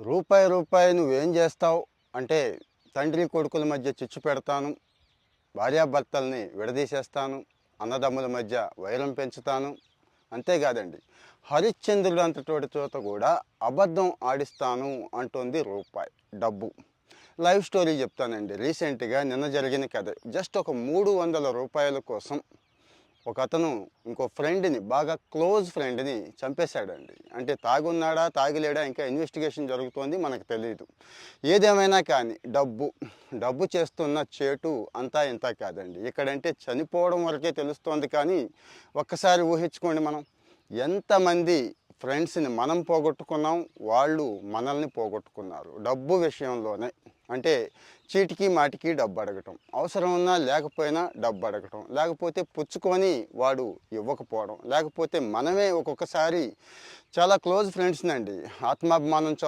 రూపాయి రూపాయి నువ్వేం చేస్తావు? అంటే తండ్రి కొడుకుల మధ్య చిచ్చు పెడతాను భార్యాభర్తల్ని విడదీసేస్తాను అన్నదమ్ముల మధ్య వైరం పెంచుతాను అంతేకాదండి. హరిశ్చంద్రుడు అంతటి చోట కూడా అబద్ధం ఆడిస్తాను అంటుంది రూపాయి డబ్బు. లైవ్ స్టోరీ చెప్తానండి. రీసెంట్గా నిన్న జరిగిన కథ. జస్ట్ ఒక మూడు వందల రూపాయల కోసం ఒక అతను ఇంకో ఫ్రెండ్ని బాగా క్లోజ్ ఫ్రెండ్ని చంపేశాడండి. అంటే తాగున్నాడా తాగిలేడా ఇంకా ఇన్వెస్టిగేషన్ జరుగుతోంది మనకు తెలియదు ఏదేమైనా కానీ డబ్బు డబ్బు చేస్తున్న చేటు అంతా ఇంత కాదండి. ఇక్కడంటే చనిపోవడం వరకే తెలుస్తోంది కానీ ఒక్కసారి ఊహించుకోండి మనం. ఎంతమంది ఫ్రెండ్స్ని మనం పోగొట్టుకున్నాం వాళ్ళు మనల్ని పోగొట్టుకున్నారు. డబ్బు విషయంలోనే. అంటే చీటికి మాటికి డబ్బు అడగటం. అవసరం ఉన్నా లేకపోయినా డబ్బు అడగటం. లేకపోతే పుచ్చుకొని వాడు ఇవ్వకపోవడం. లేకపోతే మనమే ఒక్కొక్కసారి చాలా క్లోజ్ ఫ్రెండ్స్ని అండి ఆత్మాభిమానం చంపు